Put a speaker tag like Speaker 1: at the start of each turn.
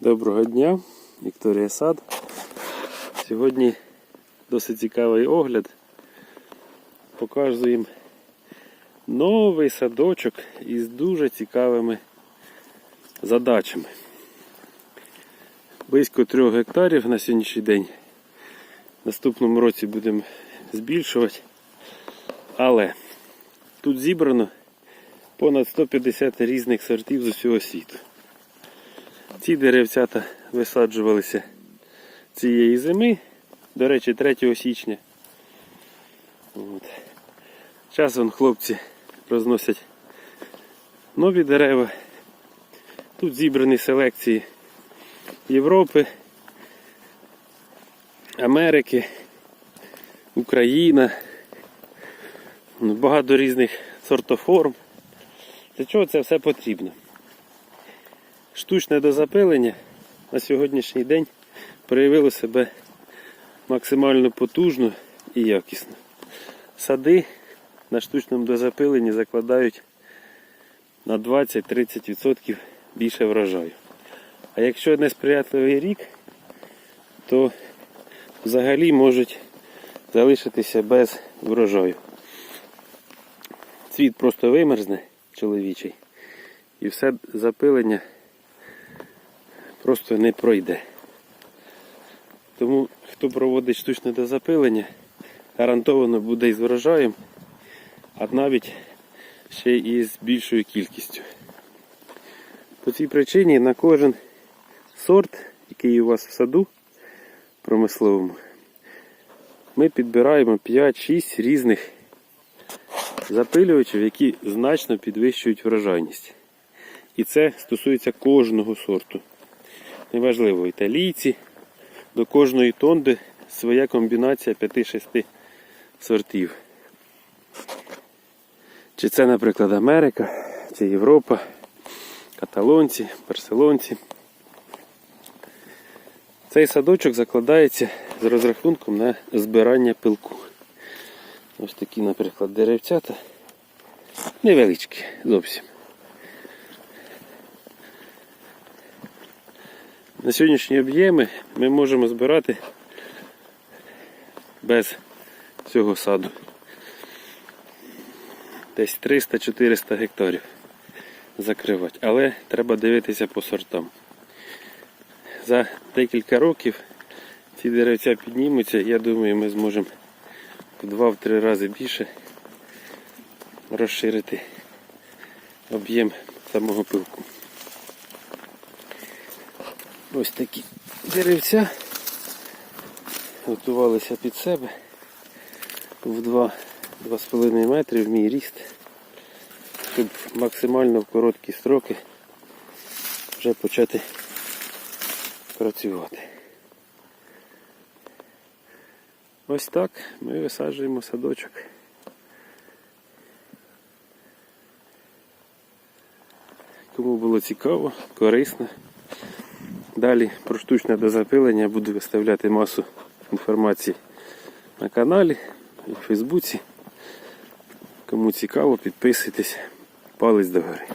Speaker 1: Доброго дня, Вікторія Сад. Сьогодні досить цікавий огляд. Показуємо новий садочок із дуже цікавими задачами. Близько 3 гектарів на сьогоднішній день. В наступному році будемо збільшувати. Але тут зібрано понад 150 різних сортів з усього світу. Ці деревцята висаджувалися цієї зими, до речі, 3 січня. От. Зараз хлопці розносять нові дерева. Тут зібрані селекції Європи, Америки, Україна. Ну, Багато різних сортоформ. Для чого це все потрібно? Штучне дозапилення на сьогоднішній день проявило себе максимально потужно і якісно. Сади на штучному дозапиленні закладають на 20-30% більше врожаю. А якщо несприятливий рік, то взагалі можуть залишитися без врожаю. Цвіт просто вимерзне чоловічий і все запилення просто не пройде. Тому хто проводить штучне дозапилення, гарантовано буде із врожаєм, а навіть ще і з більшою кількістю. По цій причині на кожен сорт, який у вас в саду промисловому, ми підбираємо 5-6 різних запилювачів, які значно підвищують врожайність. І це стосується кожного сорту. Неважливо, італійці, до кожної тонди своя комбінація 5-6 сортів. Чи це, наприклад, Америка, чи Європа, каталонці, барселонці. Цей садочок закладається з розрахунком на збирання пилку. Ось такі, наприклад, деревцята. Невеличкі зовсім. На сьогоднішні об'єми ми можемо збирати без цього саду. Десь 300-400 гектарів закривати. Але треба дивитися по сортам. За декілька років ці деревця піднімуться, я думаю, ми зможемо в 2-3 рази більше розширити об'єм самого пилку. Ось такі деревця готувалися під себе в 2-2,5 метри в мій ріст, щоб максимально в короткі строки вже почати працювати. Ось так ми висаджуємо садочок. Кому було цікаво, корисно. Далі про штучне дозапилення буду виставляти масу інформації на каналі і в Фейсбуці. Кому цікаво, підписуйтесь, палець догори.